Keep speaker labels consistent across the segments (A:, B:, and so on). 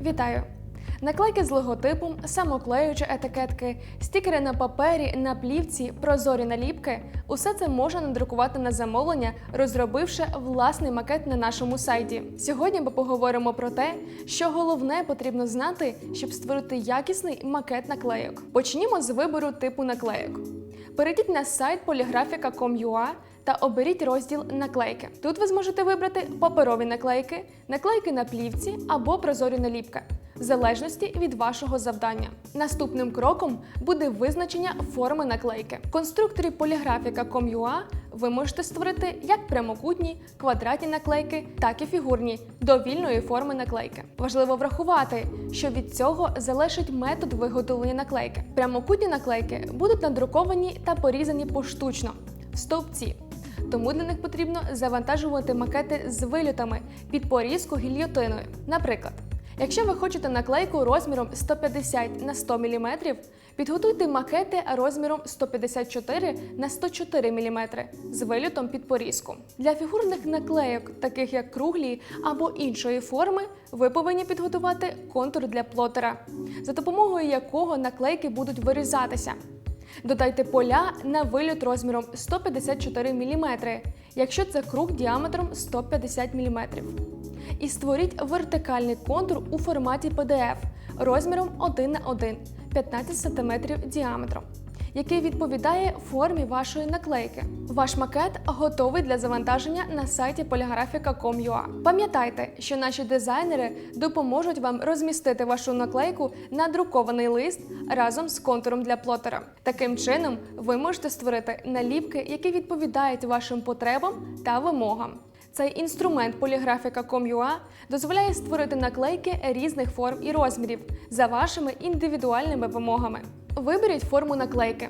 A: Вітаю! Наклейки з логотипом, самоклеючі етикетки, стікери на папері, на плівці, прозорі наліпки усе це можна надрукувати на замовлення, розробивши власний макет на нашому сайті. Сьогодні ми поговоримо про те, що головне потрібно знати, щоб створити якісний макет наклейок. Почнімо з вибору типу наклейок. Перейдіть на сайт polygraphica.com.ua та оберіть розділ наклейки. Тут ви зможете вибрати паперові наклейки, наклейки на плівці або прозорі наліпки, в залежності від вашого завдання. Наступним кроком буде визначення форми наклейки. В конструкторі polygraphica.com.ua ви можете створити як прямокутні, квадратні наклейки, так і фігурні довільної форми наклейки. Важливо врахувати, що від цього залежить метод виготовлення наклейки. Прямокутні наклейки будуть надруковані та порізані поштучно в стовпці. Тому для них потрібно завантажувати макети з вильотами під порізку гільйотиною. Наприклад, якщо ви хочете наклейку розміром 150 на 100 мм, підготуйте макети розміром 154 на 104 мм з вильотом під порізку. Для фігурних наклейок, таких як круглі або іншої форми, ви повинні підготувати контур для плотера, за допомогою якого наклейки будуть вирізатися. Додайте поля на виліт розміром 154 мм, якщо це круг діаметром 150 мм. І створіть вертикальний контур у форматі PDF розміром 1 на 1 15 см діаметром, який відповідає формі вашої наклейки. Ваш макет готовий для завантаження на сайті polygraphica.com.ua. Пам'ятайте, що наші дизайнери допоможуть вам розмістити вашу наклейку на друкований лист разом з контуром для плотера. Таким чином, ви можете створити наліпки, які відповідають вашим потребам та вимогам. Цей інструмент polygraphica.com.ua дозволяє створити наклейки різних форм і розмірів за вашими індивідуальними вимогами. Виберіть форму наклейки.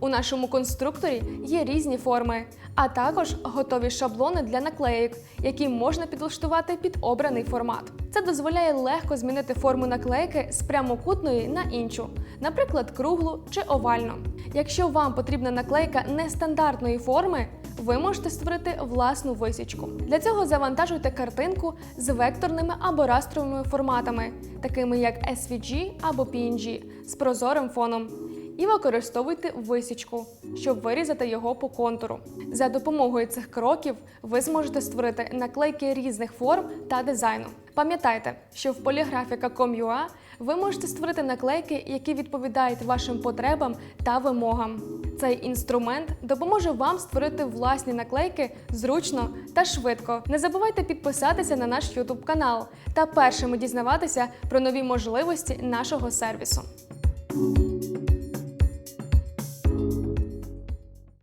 A: У нашому конструкторі є різні форми, а також готові шаблони для наклеїк, які можна підлаштувати під обраний формат. Це дозволяє легко змінити форму наклейки з прямокутної на іншу, наприклад, круглу чи овальну. Якщо вам потрібна наклейка нестандартної форми, ви можете створити власну висічку. Для цього завантажуйте картинку з векторними або растровими форматами, такими як SVG або PNG з прозорим фоном. І використовуйте висічку, щоб вирізати його по контуру. За допомогою цих кроків ви зможете створити наклейки різних форм та дизайну. Пам'ятайте, що в polygraphica.com.ua ви можете створити наклейки, які відповідають вашим потребам та вимогам. Цей інструмент допоможе вам створити власні наклейки зручно та швидко. Не забувайте підписатися на наш YouTube канал та першими дізнаватися про нові можливості нашого сервісу.